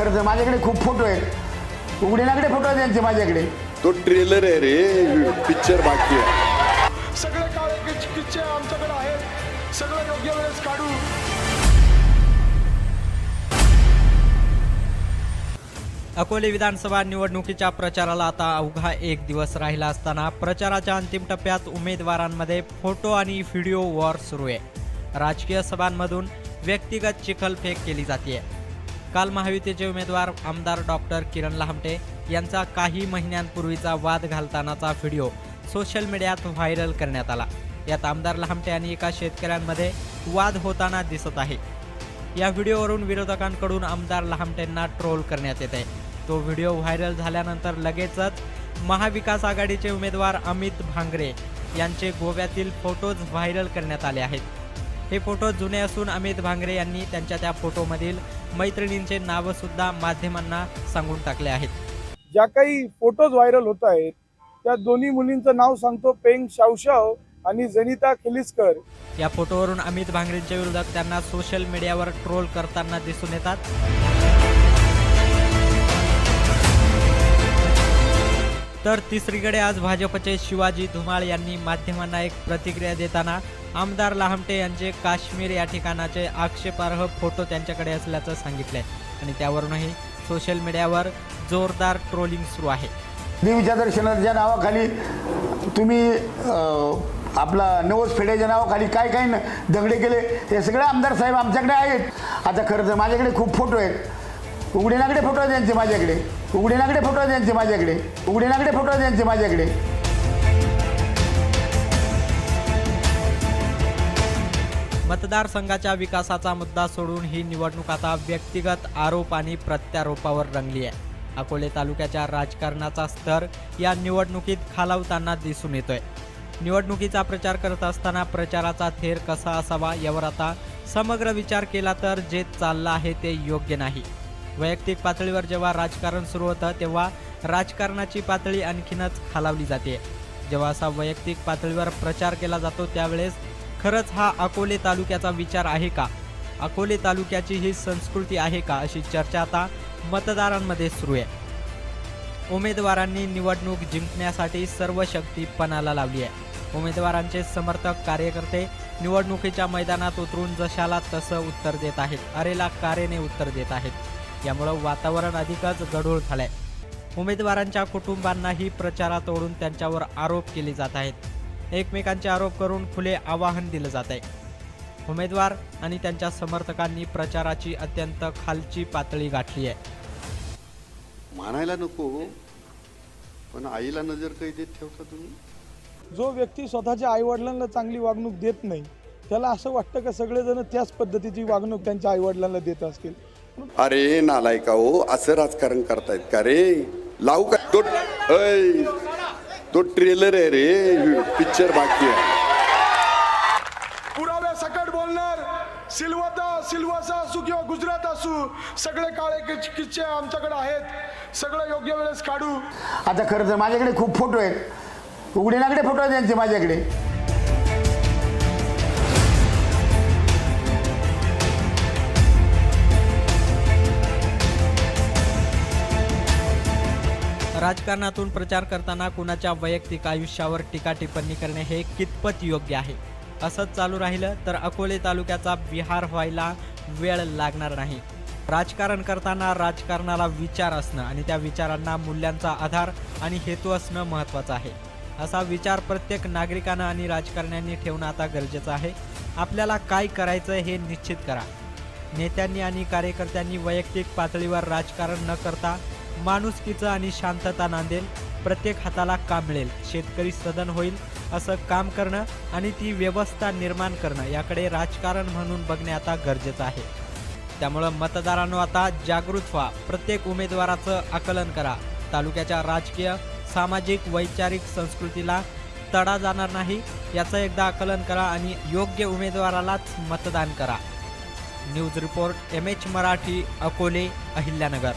खरं तर माझ्याकडे खूप फोटो आहेत. उघडीनाकडे फोटो आहेत त्यांचे माझ्याकडे. तो ट्रेलर आहे रे पिक्चर बाकी आहे. सगळे काळे किच्चे आमच्याकडे आहेत. सगळं योग्य वेळेस काढू. अकोले विधानसभा निवडणुकीच्या प्रचाराला आता अवघा एक दिवस राहिला असताना प्रचाराच्या अंतिम टप्प्यात उमेदवारांमध्ये फोटो आणि व्हिडिओ वॉर सुरू आहे. राजकीय सभांमधून व्यक्तिगत चिखलफेक केली जाते काल महायुतीचे उमेदवार आमदार डॉक्टर किरण लहामटे यांचा काही महिन्यांपूर्वीचा वाद घालतानाचा व्हिडिओ सोशल मीडियात व्हायरल करण्यात आला. यात आमदार लहामटे आणि एका शेतकऱ्यांमध्ये वाद होताना दिसत आहे. या व्हिडिओवरून विरोधकांकडून आमदार लहामटेंना ट्रोल करण्यात येत आहे. तो व्हिडिओ व्हायरल झाल्यानंतर लगेचच महाविकास आघाडीचे उमेदवार अमित भांगरे यांचे गोव्यातील फोटोज व्हायरल करण्यात आले आहेत. हे फोटो जुने असून अमित भांगरे यांनी त्यांच्या त्या फोटोमधील मैत्रिणींचे नावं सुद्धा माध्यमांना सांगून टाकले आहेत. ज्या काही फोटोज व्हायरल होत आहेत त्या दोन्ही मुलींचं नाव सांगतो पेंग शावशाव आणि जनिता खिलिस्कर. या फोटोवरून अमित भांगरेंचे विरोधक त्यांना सोशल मीडियावर ट्रोल करताना दिसून येतात. तर तिसरीकडे आज भाजपचे शिवाजी धुमाळ यांनी माध्यमांना एक प्रतिक्रिया देताना आमदार लहामटे यांचे काश्मीर या ठिकाणाचे आक्षेपार्ह फोटो त्यांच्याकडे असल्याचं सांगितलंय. आणि त्यावरूनही सोशल मीडियावर जोरदार ट्रोलिंग सुरू आहे. देवीच्या दर्शनाच्या नावाखाली तुम्ही आपला नवस फेड्याच्या नावाखाली काय काय दगडे केले हे सगळे आमदार साहेब आमच्याकडे आहेत. आता खरं तर माझ्याकडे खूप फोटो आहेत. उघडीनाकडे फोटो त्यांचे माझ्याकडे. उघडीनाकडे फोटो त्यांचे माझ्याकडे. उघडीनाकडे फोटो त्यांचे माझ्याकडे. मतदारसंघाच्या विकासाचा मुद्दा सोडून ही निवडणूक आता व्यक्तिगत आरोप आणि प्रत्यारोपावर रंगली आहे. अकोले तालुक्याच्या राजकारणाचा स्तर या निवडणुकीत खालावताना दिसून येतोय. निवडणुकीचा प्रचार करत असताना प्रचाराचा थेर कसा असावा यावर आता समग्र विचार केला तर जे चाललं आहे ते योग्य नाही. वैयक्तिक पातळीवर जेव्हा राजकारण सुरू होतं तेव्हा राजकारणाची पातळी आणखीनच खालावली जाते. जेव्हा असा वैयक्तिक पातळीवर प्रचार केला जातो त्यावेळेस खरंच हा अकोले तालुक्याचा विचार आहे का? अकोले तालुक्याची ही संस्कृती आहे का? अशी चर्चा आता मतदारांमध्ये सुरू आहे. उमेदवारांनी निवडणूक जिंकण्यासाठी सर्व शक्ती पणाला लावली आहे. उमेदवारांचे समर्थक कार्यकर्ते निवडणुकीच्या मैदानात उतरून जशाला तसं उत्तर देत आहेत. अरेला कारेने उत्तर देत आहेत. यामुळं वातावरण अधिकच गढूळ झालंय. उमेदवारांच्या कुटुंबांनाही प्रचारात ओढून त्यांच्यावर आरोप केले जात आहेत. एकमेकांचे आरोप करून खुले आवाहन दिलं जात आहे उमेदवार आणि त्यांच्या समर्थकांनी प्रचाराची अत्यंत खालची पातळी गाठली आहे. म्हणायला नको पण आईला नजर काही देत ठेवता तुम्ही? जो व्यक्ती स्वतःच्या आईवडिलांना चांगली वागणूक देत नाही त्याला असं वाटतं का सगळेजण त्याच पद्धतीची वागणूक त्यांच्या आईवडिलांना देत असतील? अरे नालायका हो असं राजकारण करतायत का रे? लावू का? तो ऐ, तो ट्रेलर आहे रे पिक्चर बाकी आहे. पुराव्या सकट बोलणार. सिल्वता सिल्वासा असू किंवा गुजरात असू सगळे काळे किच- किच्चे आमच्याकडे आहेत. सगळं योग्य वेळेस काढू. आता खरं तर माझ्याकडे खूप फोटो आहेत. उघडीनाकडे फोटो आहेत त्यांचे माझ्याकडे. राजकारणातून प्रचार करताना कुणाच्या वैयक्तिक आयुष्यावर टीका टिप्पणी करणे हे कितपत योग्य आहे? असंच चालू राहिलं तर अकोले तालुक्याचा बिहार व्हायला वेळ लागणार नाही. राजकारण करताना राजकारणाला विचार असणं आणि त्या विचारांना मूल्यांचा आधार आणि हेतू असणं महत्त्वाचं आहे. असा विचार प्रत्येक नागरिकानं आणि राजकारण्यांनी ठेवणं आता गरजेचं आहे. आपल्याला काय करायचं हे निश्चित करा. नेत्यांनी आणि कार्यकर्त्यांनी वैयक्तिक पातळीवर राजकारण न करता माणुसकीचं आणि शांतता नांदेल. प्रत्येक हाताला काम मिळेल. शेतकरी सदन होईल असं काम करणं आणि ती व्यवस्था निर्माण करणं याकडे राजकारण म्हणून बघणे आता गरजेचं आहे. त्यामुळं मतदारांनो आता जागृत व्हा. प्रत्येक उमेदवाराचं आकलन करा. तालुक्याच्या राजकीय सामाजिक वैचारिक संस्कृतीला तडा जाणार नाही याचं एकदा आकलन करा आणि योग्य उमेदवारालाच मतदान करा. News report M H Marathi Akole Ahilyanagar.